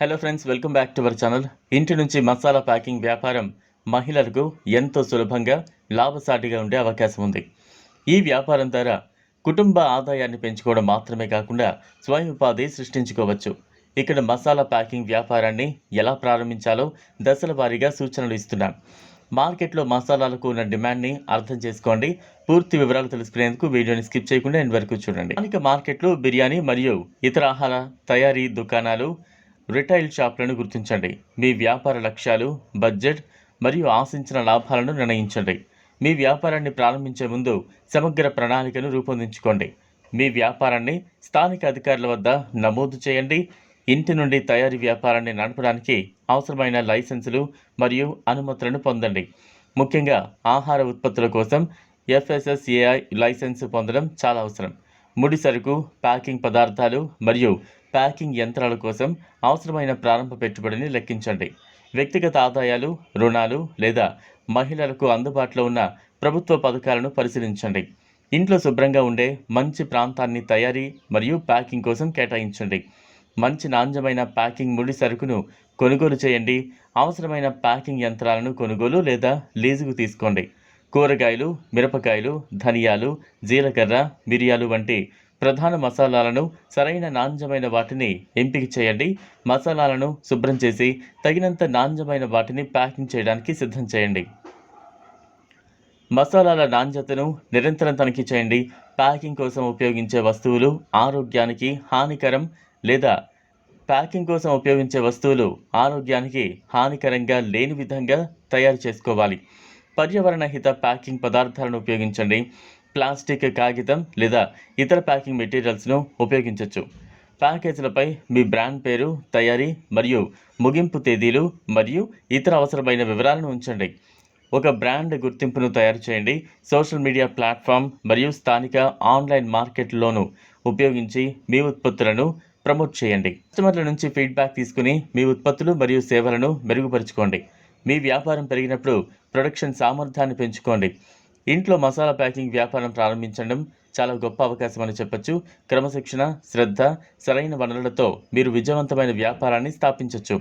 Hello friends welcome back to our channel ఇంటి నుంచి masala packing వ్యాపారం మహిళలకు ఎంతో సులభంగా లాభసాటిగా ఉండే అవకాశం ఉంది. ఈ వ్యాపారం ద్వారా కుటుంబ ఆదాయాన్ని పెంచుకోవడం మాత్రమే కాకుండా స్వయం ఉపాధి సృష్టించుకోవచ్చు. ఇక్కడ మసాలా ప్యాకింగ్ వ్యాపారాన్ని ఎలా ప్రారంభించాలో దశల వారీగా సూచనలు ఇస్తున్నాను మార్కెట్లో మసాలాలకు ఉన్న డిమాండ్ని అర్థం చేసుకోండి. పూర్తి వివరాలు తెలుసుకునేందుకు వీడియోని స్కిప్ చేయకుండా ఎండ్ వరకు చూడండి. స్థానిక మార్కెట్లో బిర్యానీ మరియు ఇతర ఆహార తయారీ దుకాణాలు రిటైల్ షాప్లను గుర్తించండి. మీ వ్యాపార లక్ష్యాలు బడ్జెట్ మరియు ఆశించిన లాభాలను నిర్ణయించండి. మీ వ్యాపారాన్ని ప్రారంభించే ముందు సమగ్ర ప్రణాళికను రూపొందించుకోండి. మీ వ్యాపారాన్ని స్థానిక అధికారుల వద్ద నమోదు చేయండి. ఇంటి నుండి తయారీ వ్యాపారాన్ని నడపడానికి అవసరమైన లైసెన్సులు మరియు అనుమతులను పొందండి. ముఖ్యంగా ఆహార ఉత్పత్తుల కోసం ఎఫ్ఎస్ఎస్ఏఐ లైసెన్స్ పొందడం చాలా అవసరం. ముడి సరుకు ప్యాకింగ్ పదార్థాలు మరియు ప్యాకింగ్ యంత్రాల కోసం అవసరమైన ప్రారంభ పెట్టుబడిని లెక్కించండి. వ్యక్తిగత ఆదాయాలు రుణాలు లేదా మహిళలకు అందుబాటులో ఉన్న ప్రభుత్వ పథకాలను పరిశీలించండి. ఇంట్లో శుభ్రంగా ఉండే మంచి ప్రాంతాన్ని తయారీ మరియు ప్యాకింగ్ కోసం కేటాయించండి. మంచి నాణ్యమైన ప్యాకింగ్ ముడి సరుకును కొనుగోలు చేయండి. అవసరమైన ప్యాకింగ్ యంత్రాలను కొనుగోలు లేదా లీజుకు తీసుకోండి. కూరగాయలు మిరపకాయలు ధనియాలు జీలకర్ర మిరియాలు వంటి ప్రధాన మసాలాలను సరైన నాణ్యమైన వాటిని ఎంపిక చేయండి. మసాలాలను శుభ్రం చేసి తగినంత నాణ్యమైన వాటిని ప్యాకింగ్ చేయడానికి సిద్ధం చేయండి. మసాలాల నాణ్యతను నిరంతరం తనిఖీ చేయండి. ప్యాకింగ్ కోసం ఉపయోగించే వస్తువులు ఆరోగ్యానికి హానికరం లేదా ప్యాకింగ్ కోసం ఉపయోగించే వస్తువులు ఆరోగ్యానికి హానికరంగా లేని విధంగా తయారు చేసుకోవాలి. పర్యావరణ హిత ప్యాకింగ్ పదార్థాలను ఉపయోగించండి. ప్లాస్టిక్ కాగితం లేదా ఇతర ప్యాకింగ్ మెటీరియల్స్ను ఉపయోగించవచ్చు ప్యాకేజీలపై మీ బ్రాండ్ పేరు తయారీ మరియు ముగింపు తేదీలు మరియు ఇతర అవసరమైన వివరాలను ఉంచండి. ఒక బ్రాండ్ గుర్తింపును తయారు చేయండి. సోషల్ మీడియా ప్లాట్ఫామ్ మరియు స్థానిక ఆన్లైన్ మార్కెట్లోనూ ఉపయోగించి మీ ఉత్పత్తులను ప్రమోట్ చేయండి. కస్టమర్ల నుంచి ఫీడ్బ్యాక్ తీసుకుని మీ ఉత్పత్తులు మరియు సేవలను మెరుగుపరుచుకోండి. మీ వ్యాపారం పెరిగినప్పుడు ప్రొడక్షన్ సామర్థ్యాన్ని పెంచుకోండి. ఇంట్లో మసాలా ప్యాకింగ్ వ్యాపారం ప్రారంభించడం చాలా గొప్ప అవకాశం అని చెప్పొచ్చు. క్రమశిక్షణ శ్రద్ధ సరైన వనరులతో మీరు విజయవంతమైన వ్యాపారాన్ని స్థాపించవచ్చు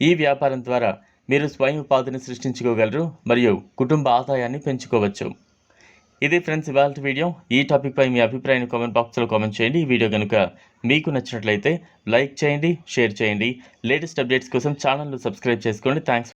ఈ వ్యాపారం ద్వారా మీరు స్వయం ఉపాధిని సృష్టించుకోగలరు మరియు కుటుంబ ఆదాయాన్ని పెంచుకోవచ్చు. ఇది ఫ్రెండ్స్ ఇవాళ వీడియో. ఈ టాపిక్పై మీ అభిప్రాయాన్ని కామెంట్ బాక్స్లో కామెంట్ చేయండి. ఈ వీడియో కనుక మీకు నచ్చినట్లయితే లైక్ చేయండి షేర్ చేయండి. లేటెస్ట్ అప్డేట్స్ కోసం ఛానల్ను సబ్స్క్రైబ్ చేసుకోండి. థ్యాంక్స్